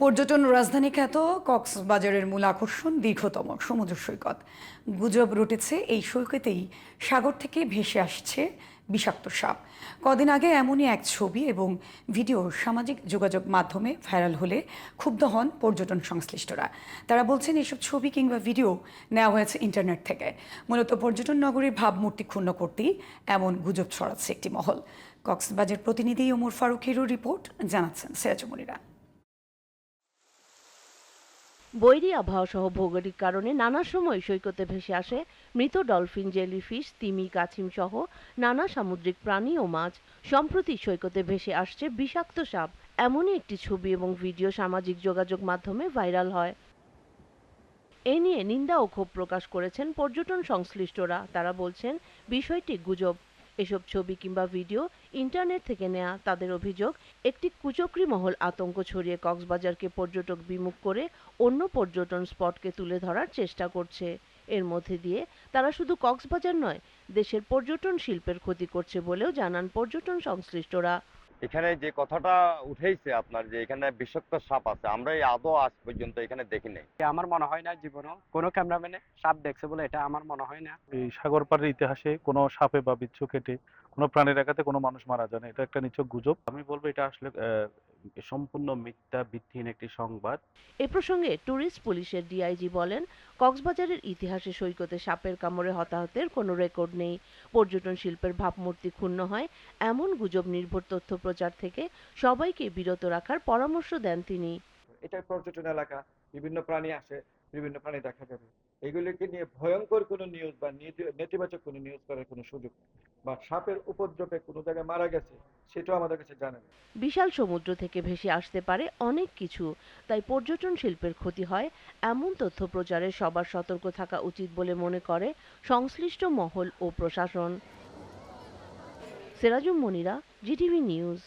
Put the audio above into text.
পর্যটন রাজধানী খ্যাত কক্সবাজারের মূল আকর্ষণ দীর্ঘতম সমুদ্র সৈকত। গুজব রটেছে এই সৈকতেই সাগর থেকে ভেসে আসছে বিষাক্ত সাপ। কদিন আগে এমনই এক ছবি এবং ভিডিও সামাজিক যোগাযোগ মাধ্যমে ভাইরাল হলে ক্ষুব্ধ হন পর্যটন সংশ্লিষ্টরা। তারা বলছেন, এসব ছবি কিংবা ভিডিও নেওয়া হয়েছে ইন্টারনেট থেকে। মূলত পর্যটন নগরীর ভাবমূর্তি ক্ষুণ্ণ করতেই এমন গুজব ছড়াচ্ছে একটি মহল। কক্সবাজার প্রতিনিধি ওমর ফারুকেরও রিপোর্ট জানাচ্ছেন সিরাজমণিরা। বৈরী আবহাওয়া সহ ভৌগোলিক কারণে নানা সময় সৈকতে ভেসে আসে মৃত ডলফিন, জেলিফিশ, তিমি, কাছিম সহ নানা সামুদ্রিক প্রাণী ও মাছ। সম্প্রতি সৈকতে ভেসে আসছে বিষাক্ত সাপ। এমনই একটি ছবি এবং ভিডিও সামাজিক যোগাযোগ মাধ্যমে ভাইরাল হয়। এ নিয়ে নিন্দা ও ক্ষোভ প্রকাশ করেছেন পর্যটন সংশ্লিষ্টরা। তারা বলছেন, বিষয়টি গুজব। এসব ছবি কিংবা ভিডিও ইন্টারনেট থেকে নেয়া তাদের অভিযোগ, একটি কুচক্রি মহল আতঙ্ক ছড়িয়ে কক্সবাজারকে পর্যটক বিমুখ করে অন্য পর্যটন স্পটকে তুলে ধরার চেষ্টা করছে। এর মধ্যে দিয়ে তারা শুধু কক্সবাজার নয়, দেশের পর্যটন শিল্পের ক্ষতি করছে বলেও জানান পর্যটন সংশ্লিষ্টরা। এখানে যে কথাটা উঠেইছে আপনার যে এখানে বিষাক্ত সাপ আছে আমরা এই আদৌ আজ পর্যন্ত এখানে দেখি নাই। আমার মনে হয় না জীবনও। কোনো ক্যামেরাম্যানে সাপ দেখছে বলে এটা আমার মনে হয় না। এই সাগর পাড়ের ইতিহাসে কোনো সাপে বা বিচ্ছু কেটে কোনো প্রাণীর আঘাতে কোনো মানুষ মারা যায় না। এটা একটা নিছক গুজব। আমি বলব এটা আসলে সম্পূর্ণ মিথ্যা ভিত্তিহীন একটি সংবাদ। এ প্রসঙ্গে ট্যুরিস্ট পুলিশের ডিআইজি বলেন কক্সবাজারের ইতিহাসে সৈকতে সাপের কামড়ে হতাহতের কোনো রেকর্ড নেই। পর্যটন শিল্পের ভাবমূর্তি ক্ষুণ্ণ হয়। এমন গুজব নির্ভর তথ্য প্রচার থেকে সবাইকে বিরত রাখার পরামর্শ দেন তিনি। এটা পর্যটন এলাকা। বিভিন্ন প্রাণী আসে বিভিন্ন প্রাণী দেখা যাবে। এগুলিকে নিয়ে ভয়ঙ্কর কোনো নিউজ বা নেতি- নেতিবাচক কোনো নিউজ করার কোনো সুযোগ নেই। বা সাপের উপদ্রবে কোনো জায়গায় মারা গেছে সেটাও আমাদের কাছে জানা নেই। বিশাল সমুদ্র থেকে ভেসে আসতে পারে অনেক কিছু, তাই পর্যটন শিল্পের ক্ষতি হয়, এমন তথ্য প্রচারে সবার সতর্ক থাকা উচিত বলে মনে করে সংশ্লিষ্ট মহল ও প্রশাসন। Serajum Monira, GTV news.